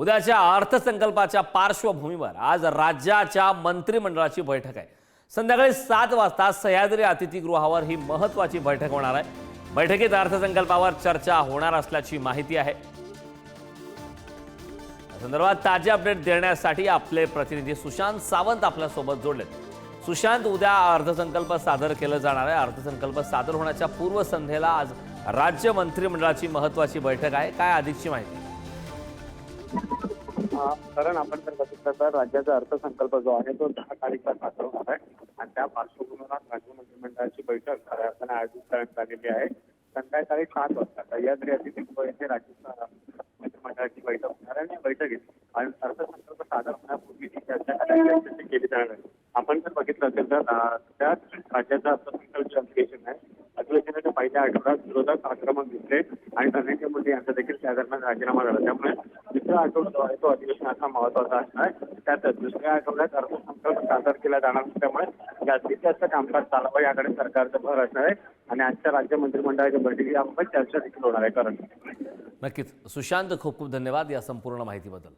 उद्याच्या अर्थसंकल्पाच्या पार्श्वभूमीवर आज राज्याच्या मंत्रिमंडळाची बैठक आहे. संध्याकाळी सात वाजता सह्याद्री अतिथीगृहावर ही महत्वाची बैठक होणार आहे. बैठकीत अर्थसंकल्पावर चर्चा होणार असल्याची माहिती आहे. संदर्भात ताजे अपडेट देण्यासाठी आपले प्रतिनिधी सुशांत सावंत आपल्यासोबत जोडलेत. सुशांत उद्या अर्थसंकल्प सादर केलं जाणार आहे. अर्थसंकल्प सादर होण्याच्या पूर्वसंध्येला आज राज्य मंत्रिमंडळाची महत्वाची बैठक आहे. काय अधिकची माहिती? कारण आपण जर बघितलं तर राज्याचा अर्थसंकल्प जो आहे तो दहा तारीखला सादर होणार आहे. आणि त्या पार्श्वभूमीवर राज्य मंत्रिमंडळाची बैठक आपण आयोजित करण्यात आलेली आहे. संध्याकाळी सात वाजता सह्याद्री अतिथी येथे राज्य मंत्रिमंडळाची बैठक होणार आहे आणि या बैठकीत आणि अर्थसंकल्प सादर होण्यापूर्वीची चर्चा करण्याची चर्चा केली जाणार आहे. आपण जर बघितलं असेल तर त्याच त्या राज्याचा अर्थसंकल्प अधिवेशन आहे अधिवेशनाच्या पहिल्या आठवड्यात विरोधक आक्रमक दिसले आणि धनंजय मुंडे यांचा देखील त्या दरम्यान राजीनामा झाला. त्यामुळे दुसरा आठवडा जो आहे तो अधिवेशनाचा महत्त्वाचा असणार. आहे त्यातच दुसऱ्या आठवड्यात अर्थसंकल्प सादर केला जाणार असल्यामुळे जास्तीत जास्त कामकाज चालावं याकडे सरकारचा भर असणार आहे आणि आजच्या राज्य मंत्रिमंडळाच्या बैठकीबाबत चर्चा देखील होणार आहे. कारण नक्कीच. सुशांत खूप खूप धन्यवाद या संपूर्ण माहितीबद्दल.